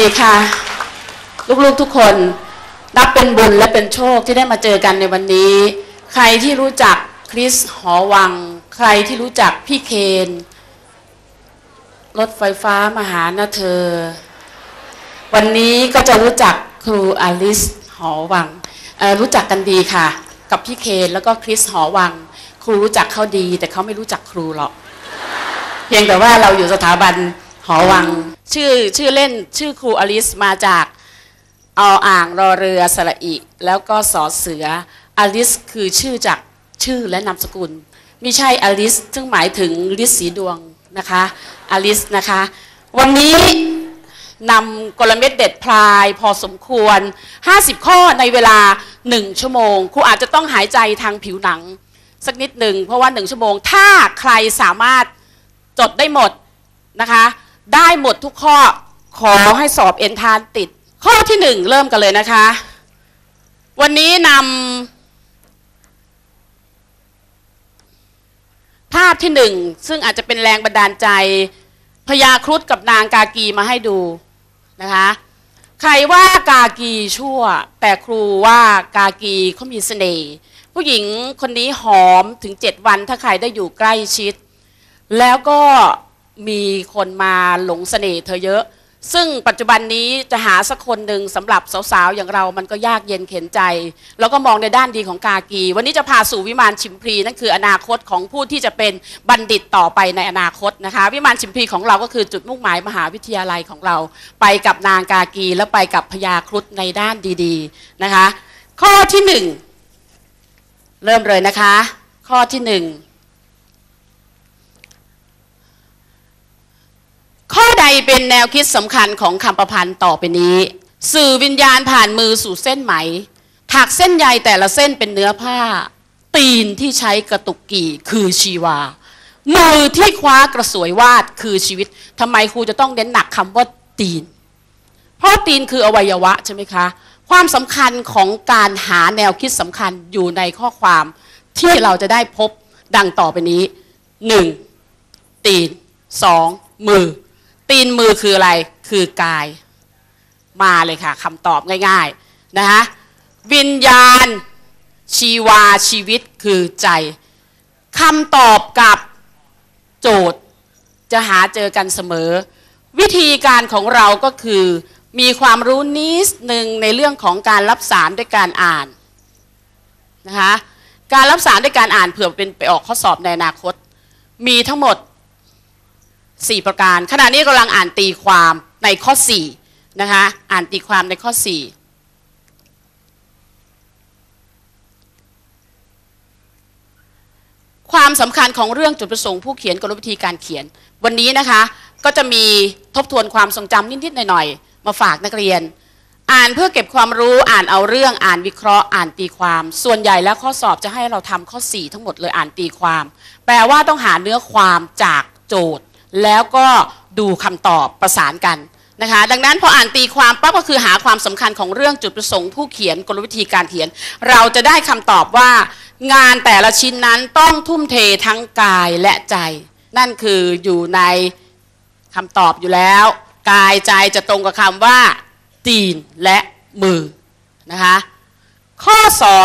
ดีค่ะ ลูกๆทุกคนนับเป็นบุญและเป็นโชคที่ได้มาเจอกันในวันนี้ ใครที่รู้จักคริสหอวัง ใครที่รู้จักพี่เคน รถไฟฟ้ามาหานะเธอ วันนี้ก็จะรู้จักครูอลิสหอวัง รู้จักกันดีค่ะ กับพี่เคนแล้วก็คริสหอวัง ครูรู้จักเขาดี แต่เขาไม่รู้จักครูหรอก เพียงแต่ว่าเราอยู่สถาบัน หอวัง ชื่อชื่อเล่นชื่อครูอลิสมาจากเอาอ่างรอเรือสระอิ แล้วก็สอเสืออลิสคือชื่อจากชื่อและนามสกุล ไม่ใช่อลิสซึ่งหมายถึงลิสสีดวงนะคะอลิสนะคะ วันนี้นำกลเม็ดเด็ดพลายพอสมควร 50 ข้อในเวลา 1 ชั่วโมง ครูอาจจะต้องหายใจทางผิวหนัง สักนิดหนึ่ง เพราะว่า 1 ชั่วโมง ถ้าใครสามารถจดได้หมดนะคะ ได้หมดทุกข้อขอให้สอบเอ็นทานติด ข้อที่หนึ่งเริ่มกันเลยนะคะ วันนี้นำภาพที่หนึ่งซึ่งอาจจะเป็นแรงบันดาลใจพญาครุฑกับนางกากีมาให้ดูนะคะ ใครว่ากากีชั่ว แต่ครูว่ากากีเขามีเสน่ห์ผู้หญิงคนนี้หอมถึงเจ็ดวันถ้าใครได้อยู่ใกล้ชิด แล้วก็ มีคนมาหลงเสน่ห์เธอเยอะ ซึ่งปัจจุบันนี้จะหาสักคนหนึ่งสำหรับสาวๆ อย่างเรามันก็ยากเย็นเข็นใจ แล้วก็มองในด้านดีของกากี วันนี้จะพาสู่วิมานชิมพีนั่นคืออนาคตของผู้ที่จะเป็นบัณฑิตต่อไปในอนาคตนะคะ วิมานชิมพีของเราก็คือจุดมุ่งหมายมหาวิทยาลัยของเรา ไปกับนางกากีแล้วไปกับพญาครุฑในด้านดีๆนะคะ ข้อที่หนึ่งเริ่มเลยนะคะ ข้อที่หนึ่ง ข้อใดเป็นแนวคิดสำคัญของคำประพันธ์ต่อไปนี้ สื่อวิญญาณผ่านมือสู่เส้นไหม ถักเส้นใยแต่ละเส้นเป็นเนื้อผ้า ตีนที่ใช้กระตุกกี่คือชีวา มือที่คว้ากระสวยวาดคือชีวิตทำไมครูจะต้องเน้นหนักคำว่าตีน เพราะตีนคืออวัยวะใช่ไหมคะ ความสำคัญของการหาแนวคิดสำคัญอยู่ในข้อความที่เราจะได้พบดังต่อไปนี้หนึ่งตีนสองมือ ตีนมือคืออะไร คือกาย มาเลยค่ะคำตอบง่ายๆนะคะวิญญาณ ชีวาชีวิตคือใจคำตอบกับโจทย์จะหาเจอกันเสมอ วิธีการของเราก็คือมีความรู้นิดหนึ่งในเรื่องของการรับสารด้วยการอ่านนะคะการรับสารด้วยการอ่านเผื่อเป็นไปออกข้อสอบในอนาคต มีทั้งหมด 4 ประการ ขณะนี้กำลังอ่านตีความในข้อ4นะคะอ่านตีความในข้อ 4ความสำคัญของเรื่องจุดประสงค์ผู้เขียนกลวิธีการเขียน วันนี้นะคะก็จะมีทบทวนความทรงจำนิดๆหน่อยๆมาฝากนักเรียน อ่านเพื่อเก็บความรู้อ่านเอาเรื่องอ่านวิเคราะห์อ่านตีความ ส่วนใหญ่แล้วข้อสอบจะให้เราทำข้อ 4 ทั้งหมดเลยอ่านตีความ แปลว่าต้องหาเนื้อความจากโจทย์ แล้วก็ดูคำตอบประสานกันนะคะดังนั้นพออ่านตีความปั๊บก็คือหาความสำคัญของเรื่องจุดประสงค์ผู้เขียนกลวิธีการเขียน เราจะได้คำตอบว่า งานแต่ละชิ้นนั้นต้องทุ่มเททั้งกายและใจ นั่นคืออยู่ในคำตอบอยู่แล้ว กายใจจะตรงกับคำว่า ตีนและมือนะคะข้อ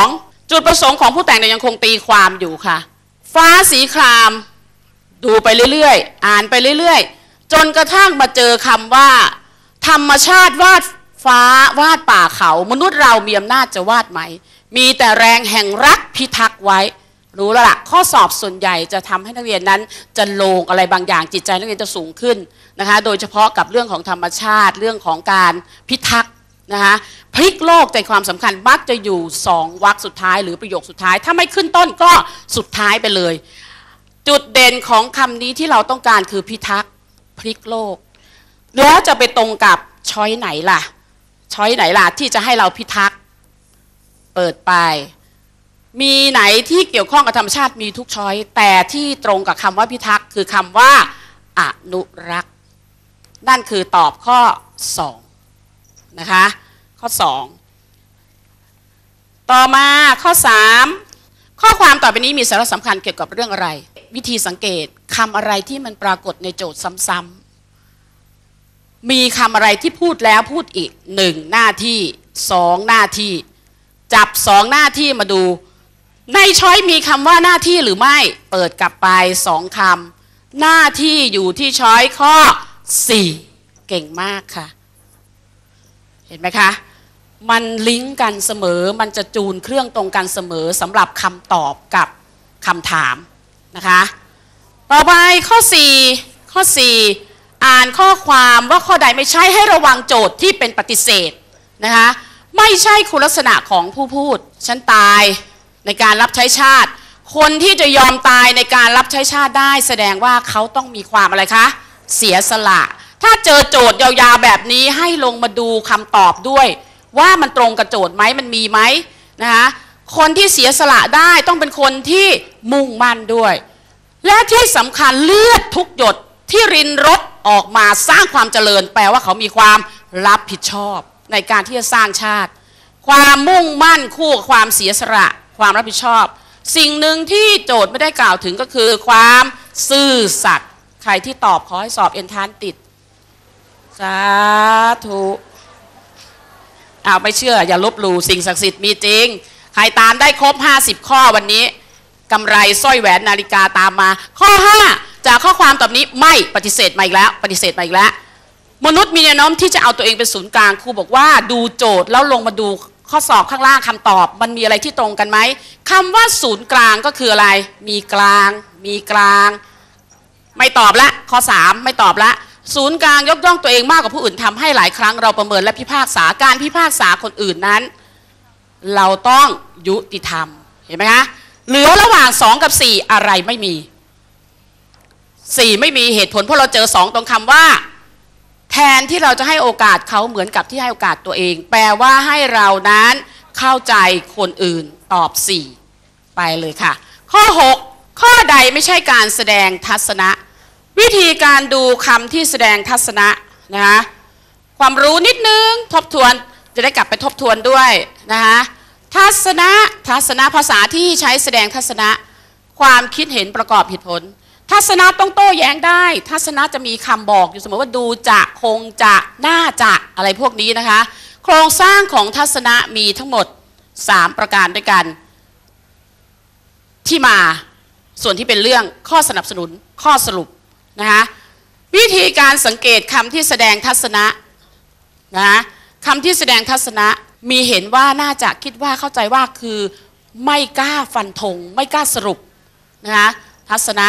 2 จุดประสงค์ของผู้แต่งเนี่ยยังคงตีความอยู่ค่ะ ฟ้าสีคราม ดูไปเรื่อยๆ อ่านไปเรื่อยๆ จนกระทั่งมาเจอคำว่า ธรรมชาติวาดฟ้าวาดป่าเขา มนุษย์เรามีอำนาจจะวาดไหม มีแต่แรงแห่งรักพิทักษ์ไว้ รู้แล้วล่ะ ข้อสอบส่วนใหญ่จะทำให้นักเรียนนั้น จะโลงอะไรบางอย่างจิตใจนักเรียนจะสูงขึ้นนะคะ โดยเฉพาะกับเรื่องของธรรมชาติเรื่องของการพิทักษ์นะคะพลิกโลกใจความสำคัญมักจะอยู่สองวรรคสุดท้ายหรือประโยคสุดท้าย ถ้าไม่ขึ้นต้นก็สุดท้ายไปเลย จุดเด่นของคำนี้ที่เราต้องการคือพิทักษ์พลิกโลก แล้วจะไปตรงกับช้อยไหนล่ะ ช้อยไหนล่ะ ที่จะให้เราพิทักษ์เปิดไป มีไหนที่เกี่ยวข้องกับธรรมชาติมีทุกช้อย แต่ที่ตรงกับคำว่าพิทักษ์คือคำว่าอนุรักษ์ นั่นคือตอบข้อ 2 นะคะ ข้อ 2 ต่อมาข้อ 3 ข้อความต่อไปนี้มีสาระสำคัญเกี่ยวกับเรื่องอะไร วิธีสังเกตคำอะไรที่มันปรากฏในโจทย์ซ้ำๆมีคำอะไรที่พูดแล้วพูดอีกหนึ่งหน้าที่สองหน้าที่ จับสองหน้าที่มาดู ในช้อยมีคำว่าหน้าที่หรือไม่เปิดกลับไปสองคำหน้าที่อยู่ที่ช้อยข้อสี่เก่งมากค่ะ เห็นไหมคะ มันลิงก์กันเสมอมันจะจูนเครื่องตรงกันเสมอสำหรับคำตอบกับคำถาม นะคะ ต่อไปข้อ 4 ข้อ 4 อ่านข้อความว่าข้อใดไม่ใช่ให้ระวังโจทย์ที่เป็นปฏิเสธนะคะไม่ใช่คุณลักษณะของผู้พูด ฉันตายในการรับใช้ชาติ คนที่จะยอมตายในการรับใช้ชาติได้ แสดงว่าเขาต้องมีความอะไรคะ เสียสละ ถ้าเจอโจทย์ยาวๆแบบนี้ให้ลงมาดูคำตอบด้วย ว่ามันตรงกับโจทย์ไหมมันมีไหมนะคะ คนที่เสียสละได้ต้องเป็นคนที่มุ่งมั่นด้วย และที่สำคัญเลือดทุกหยดที่รินรถออกมาสร้างความเจริญ แปลว่าเขามีความรับผิดชอบในการที่จะสร้างชาติ ความมุ่งมั่นคู่กับความเสียสละ ความรับผิดชอบ สิ่งหนึ่งที่โจทย์ไม่ได้กล่าวถึงก็คือ ความซื่อสัตย์ใครที่ตอบขอให้สอบเอ็นทานติดสาธุอ้าวไม่เชื่อ อย่าลบหลู่สิ่งศักดิ์สิทธิ์มีจริง ใครตามได้ครบ 50 ข้อวันนี้กำไรสร้อยแหวนนาฬิกาตามมา ข้อ 5 จากข้อความตอบนี้ไม่ปฏิเสธมาอีกแล้ว ปฏิเสธมาอีกแล้ว มนุษย์มีแนวโน้มที่จะเอาตัวเองเป็นศูนย์กลางครูบอกว่าดูโจทย์แล้วลงมาดูข้อสอบข้างล่างคำตอบ มันมีอะไรที่ตรงกันไหมคำว่าศูนย์กลางก็คืออะไร มีกลาง มีกลาง ไม่ตอบละ ข้อ 3 ไม่ตอบละ ศูนย์กลางยกย่องตัวเองมากกว่าผู้อื่นทำให้หลายครั้งเราประเมินและพิพากษาการพิพากษาคนอื่นนั้น เราต้อง ยุติธรรม เห็นไหมคะเหลือระหว่าง2กับ4อะไรไม่มี4ไม่มีเหตุผลเพราะเราเจอ2ตรงคำว่า แทนที่เราจะให้โอกาสเขาเหมือนกับที่ให้โอกาสตัวเอง แปลว่าให้เรานั้นเข้าใจคนอื่นตอบ4ไปเลยค่ะ ข้อ 6 ข้อใดไม่ใช่การแสดงทัศนะ วิธีการดูคำที่แสดงทัศนะนะคะความรู้นิดนึงทบทวนจะได้กลับไปทบทวนด้วยนะคะ ทัศนะทัศนะภาษาที่ใช้แสดงทัศนะความคิดเห็นประกอบเหตุผล ทัศนะต้องโต้แย้งได้ ทัศนะจะมีคำบอกอยู่เสมอว่าดูจะคงจะน่าจะอะไรพวกนี้นะคะ โครงสร้างของทัศนะมีทั้งหมด 3 ประการด้วยกัน ที่มาส่วนที่เป็นเรื่องข้อสนับสนุนข้อสรุปนะคะวิธีการสังเกตคำที่แสดงทัศนะนะคำที่แสดงทัศนะ มีเห็นว่าน่าจะคิดว่าเข้าใจว่าคือไม่กล้าฟันธงไม่กล้าสรุปนะคะทัศนะ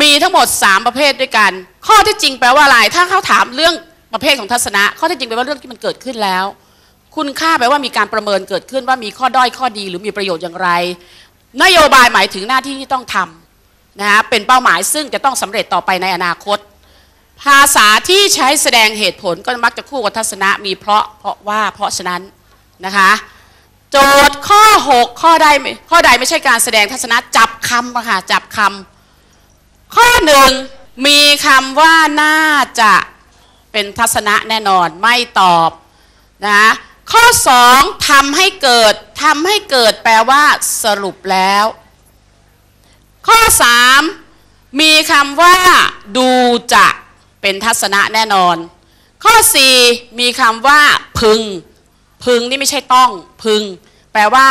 มีทั้งหมด 3 ประเภทด้วยกัน ข้อที่จริงแปลว่าอะไร ถ้าเขาถามเรื่องประเภทของทัศนะ ข้อที่จริงแปลว่าเรื่องที่มันเกิดขึ้นแล้ว คุณค่าแปลว่ามีการประเมินเกิดขึ้นว่ามีข้อด้อยข้อดีหรือมีประโยชน์อย่างไร นโยบายหมายถึงหน้าที่ที่ต้องทำนะฮะเป็นเป้าหมายซึ่งจะต้องสำเร็จต่อไปในอนาคต ภาษาที่ใช้แสดงเหตุผลก็มักจะคู่กับทัศนะมีเพราะเพราะว่าเพราะฉะนั้น นะคะโจทย์ข้อ 6 ข้อใดไม่ข้อใดไม่ใช่การแสดงทัศนะจับคำอะค่ะจับคำข้อหนึ่งมีคำว่าน่าจะเป็นทัศนะแน่นอนไม่ตอบนะข้อ 2ทำให้เกิดทำให้เกิดแปลว่าสรุปแล้ว ข้อ 3 มีคำว่า ดูจะเป็นทัศนะแน่นอน ข้อ 4 มีคำว่าพึง พึงนี่ไม่ใช่ต้องพึง แปลว่า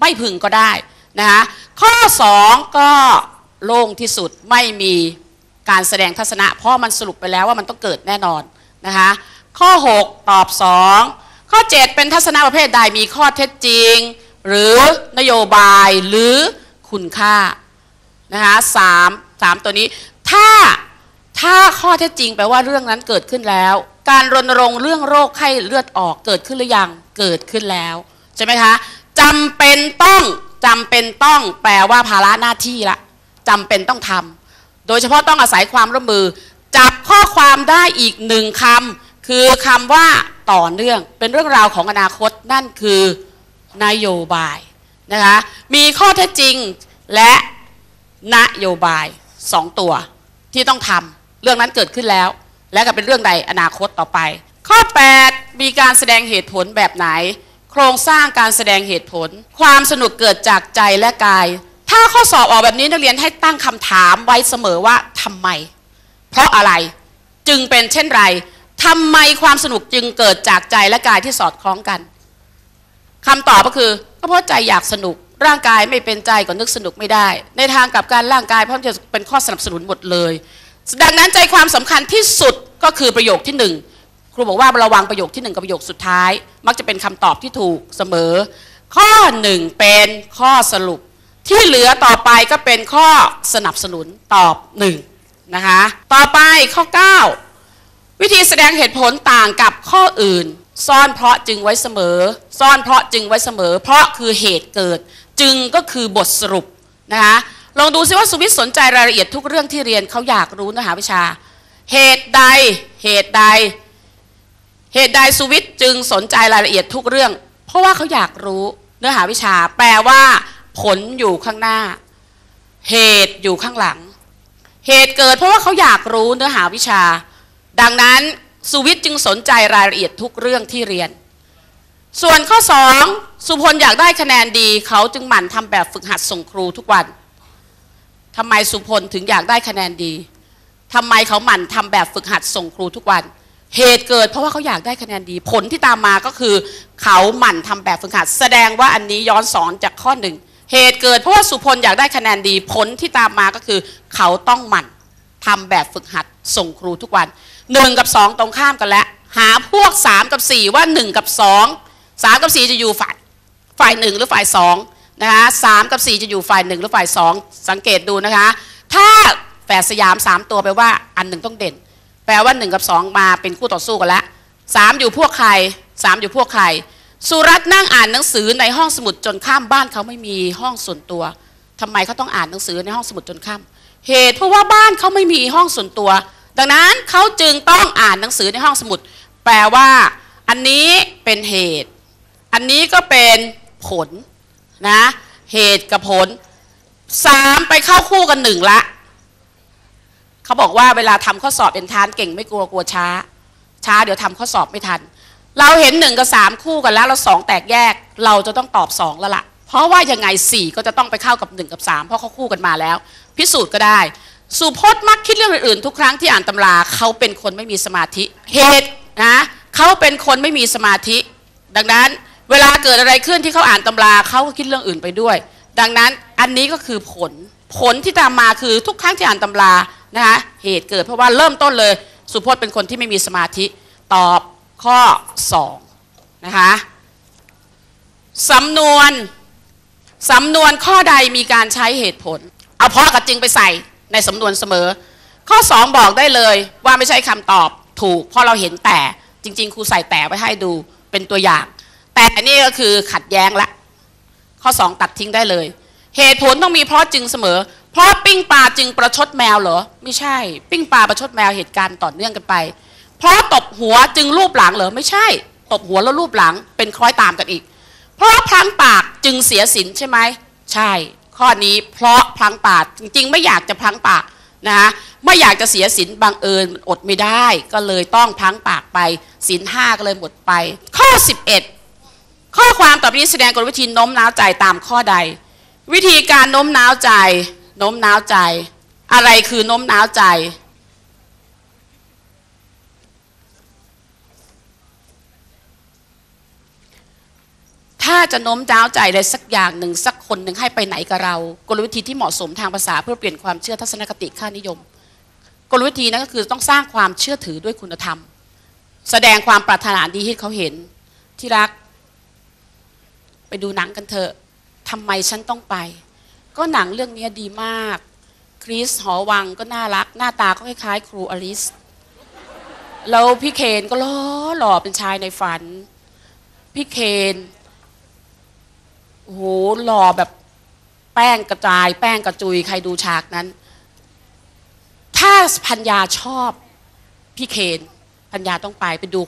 ไม่พึงก็ได้นะคะข้อ 2 ก็โล่งที่สุดไม่มีการแสดงทัศนะ เพราะมันสรุปไปแล้วว่ามันต้องเกิดแน่นอนนะคะข้อ 6 ตอบ 2 ข้อ 7 เป็นทัศนะประเภทใดมีข้อเท็จจริง หรือนโยบายหรือคุณค่านะคะสามสามตัวนี้ ถ้าถ้าข้อเท็จจริงแปลว่าเรื่องนั้นเกิดขึ้นแล้ว การรณรงค์เรื่องโรคไข้เลือดออกเกิดขึ้นหรือยัง เกิดขึ้นแล้ว ใช่ไหมคะจำเป็นต้องจำเป็นต้องแปลว่าภาระหน้าที่ละจำเป็นต้องทำโดยเฉพาะต้องอาศัยความร่วมมือ จับข้อความได้อีกหนึ่งคำคือคำว่าต่อเนื่อง เป็นเรื่องราวของอนาคตนั่นคือนโยบายนะคะมีข้อเท็จจริงและนโยบายสองตัวที่ต้องทำเรื่องนั้นเกิดขึ้นแล้ว และก็เป็นเรื่องใดอนาคตต่อไป ข้อ 8 มีการแสดงเหตุผลแบบไหน โครงสร้างการแสดงเหตุผล ความสนุกเกิดจากใจและกาย ถ้าข้อสอบออกแบบนี้นักเรียนให้ตั้งคำถามไว้เสมอว่าทำไม เพราะอะไรจึงเป็นเช่นไรทำไมความสนุกจึงเกิดจากใจและกายที่สอดคล้องกันคำตอบก็คือก็เพราะใจอยากสนุกร่างกายไม่เป็นใจก็นึกสนุกไม่ได้ ในทางกับการร่างกายพร้อมจะเป็นข้อสนับสนุนหมดเลย ดังนั้นใจความสำคัญที่สุดก็คือประโยคที่หนึ่ง ครูบอกว่าระวังประโยคที่หนึ่งกับประโยคสุดท้าย มักจะเป็นคำตอบที่ถูกเสมอ ข้อหนึ่งเป็นข้อสรุป ที่เหลือต่อไปก็เป็นข้อสนับสนุนตอบหนึ่งนะคะต่อไปข้อ 9 วิธีแสดงเหตุผลต่างกับข้ออื่น ซ่อนเพราะจึงไว้เสมอ ซ่อนเพราะจึงไว้เสมอ เพราะคือเหตุเกิด จึงก็คือบทสรุปนะคะลองดูซิว่าสุวิทย์สนใจรายละเอียดทุกเรื่องที่เรียนเขาอยากรู้เนื้อหาวิชา เหตุใดเหตุใด เหตุใดสุวิทย์จึงสนใจรายละเอียดทุกเรื่อง เพราะว่าเขาอยากรู้เนื้อหาวิชา แปลว่า ผลอยู่ข้างหน้า เหตุอยู่ข้างหลัง เหตุเกิดเพราะว่าเขาอยากรู้เนื้อหาวิชา ดังนั้นสุวิทย์จึงสนใจรายละเอียดทุกเรื่องที่เรียน ส่วนข้อ 2 สุพลอยากได้คะแนนดี เขาจึงหมั่นทำแบบฝึกหัดส่งครูทุกวันทำไมสุพลถึงอยากได้คะแนนดีทำไมเขาหมั่นทำแบบฝึกหัดส่งครูทุกวัน เหตุเกิดเพราะว่าเขาอยากได้คะแนนดีผลที่ตามมาก็คือ เขาหมั่นทำแบบฝึกหัด แสดงว่าอันนี้ย้อนสอนจากข้อหนึ่งเหตุเกิดเพราะว่าสุพลอยากได้คะแนนดีผลที่ตามมาก็คือ เขาต้องหมั่นทำแบบฝึกหัดส่งครูทุกวันหนึ่งกับสองตรงข้ามกันแล้วหาพวกสามกับสี่ว่าหนึ่งกับสองสามกับสี่จะอยู่ฝ่ายฝ่ายหนึ่งหรือฝ่ายสองนะคะสามกับสี่จะอยู่ฝ่ายหนึ่งหรือฝ่ายสองสังเกตดูนะคะ ถ้าแฝดสยามสามตัวแปว่าอันหนึ่งต้องเด่น แปลว่าหนึ่งกับสองมาเป็นคู่ต่อสู้กันล้วสามอยู่พวกใครสามอยู่พวกใคร สุรัตน์นั่งอ่านหนังสือในห้องสมุดจนข้ามบ้านเขาไม่มีห้องส่วนตัวทำไมเขาต้องอ่านหนังสือในห้องสมุดจนข้ามเหตุเพราะว่าบ้านเขาไม่มีห้องส่วนตัว ดังนั้นเขาจึงต้องอ่านหนังสือในห้องสมุด แปลว่า อันนี้เป็นเหตุ อันนี้ก็เป็นผลนะ เหตุกับผลสามไปเข้าคู่กันหนึ่งละ เขาบอกว่าเวลาทำข้อสอบเป็นทานเก่งไม่กลัวกลัวช้า ช้าเดี๋ยวทำข้อสอบไม่ทัน เราเห็นหนึ่งกับสามคู่กันแล้วเราสองแตกแยก เราจะต้องตอบสองแล้วละ่ะ เพราะว่ายังไงสี่ก็จะต้องไปเข้ากับหนึ่งกับสามเพราะเขาคู่กันมาแล้ว พิสูจน์ก็ได้สุพจน์มักคิดเรื่องอื่นๆทุกครั้งที่อ่านตำราเขาเป็นคนไม่มีสมาธิเหตุนะเขาเป็นคนไม่มีสมาธิ ดังนั้นเวลาเกิดอะไรขึ้นที่เขาอ่านตำราเขาก็คิดเรื่องอื่นไปด้วย ดังนั้นอันนี้ก็คือผลผลที่ตามมาคือทุกครั้งที่อ่านตำรา นะคะเหตุเกิดเพราะว่าเริ่มต้นเลย สุพจน์เป็นคนที่ไม่มีสมาธิตอบข้อ2นะคะสำนวนสำนวนข้อใดมีการใช้เหตุผล เอาเพราะกับจริงไปใส่ในสำนวนเสมอ ข้อ 2 บอกได้เลยว่าไม่ใช่คำตอบถูก เพราะเราเห็นแต่จริง ๆ ครูใส่แต่ไว้ให้ดูเป็นตัวอย่าง แต่นี่ก็คือขัดแย้งละ ข้อ 2 ตัดทิ้งได้เลย เหตุผลต้องมีเพราะจึงเสมอ เพราะปิ้งปลาจึงประชดแมวเหรอ ไม่ใช่ ปิ้งปลาประชดแมวเหตุการณ์ต่อเนื่องกันไป เพราะตบหัวจึงรูปหลังเหรอไม่ใช่ ตบหัวแล้วรูปหลังเป็นคล้อยตามกันอีก เพราะพลังปากจึงเสียสินใช่ไหมใช่ ข้อนี้เพราะพลังปากจริงๆ ไม่อยากจะพลังปากนะไม่อยากจะเสียสินบังเอิญอดไม่ได้ ก็เลยต้องพลังปากไปสินห้าก็เลยหมดไป ข้อ 11 ข้อความต่อไปนี้แสดงกลวิธีโน้มน้าวใจตามข้อใด วิธีการโน้มน้าวใจ โน้มน้าวใจ อะไรคือโน้มน้าวใจ ถ้าจะโน้มน้าวใจอะไรสักอย่างหนึ่งสักคนหนึ่งให้ไปไหนกับเรา กลวิธีที่เหมาะสมทางภาษาเพื่อเปลี่ยนความเชื่อทัศนคติค่านิยม กลวิธีนั้นก็คือต้องสร้างความเชื่อถือด้วยคุณธรรม แสดงความปรารถนาดีให้เขาเห็นที่รัก ไปดูหนังกันเถอะทำไมฉันต้องไป ก็หนังเรื่องนี้ดีมาก คริสหอวังก็น่ารัก หน้าตาก็คล้ายๆ ครูอลิสแล้วพี่เคนก็หล่อหล่อเป็นชายในฝัน พี่เคนโอ้โหหล่อแบบแป้งกระจาย แป้งกระจุยใครดูฉากนั้น ถ้าพัญญาชอบพี่เคนพัญญาต้องไปไปดู